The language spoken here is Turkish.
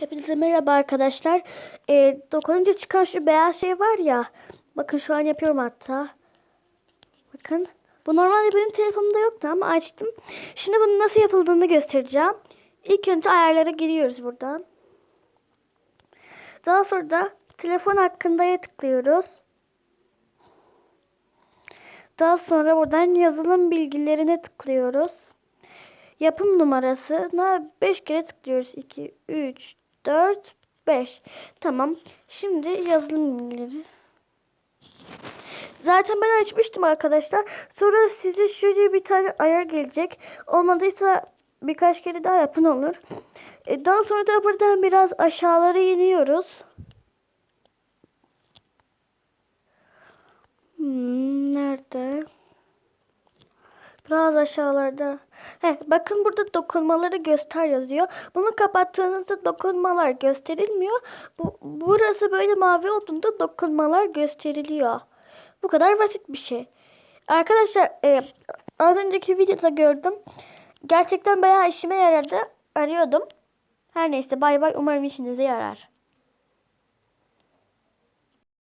Hepinize merhaba arkadaşlar. Ee, dokununca çıkan şu beyaz şey var ya. Bakın şu an yapıyorum hatta. Bakın. Bu normalde benim telefonumda yoktu ama açtım. Şimdi bunun nasıl yapıldığını göstereceğim. İlk önce ayarlara giriyoruz buradan. Daha sonra da telefon hakkındaya tıklıyoruz. Daha sonra buradan yazılım bilgilerine tıklıyoruz. Yapım numarasına 5 kere tıklıyoruz. 2, 3, 4, 5. Tamam. Şimdi yazılım bilgileri. Zaten ben açmıştım arkadaşlar. Sonra size şöyle bir tane ayar gelecek. Olmadıysa birkaç kere daha yapın olur. E, daha sonra da buradan biraz aşağılara iniyoruz. Hmm, nerede? Biraz aşağılarda. Heh, bakın burada dokunmaları göster yazıyor. Bunu kapattığınızda dokunmalar gösterilmiyor. Bu, burası böyle mavi olduğunda dokunmalar gösteriliyor. Bu kadar basit bir şey. Arkadaşlar e, az önceki videoda gördüm. Gerçekten bayağı işime yaradı. Arıyordum. Her neyse bay bay umarım işinize yarar.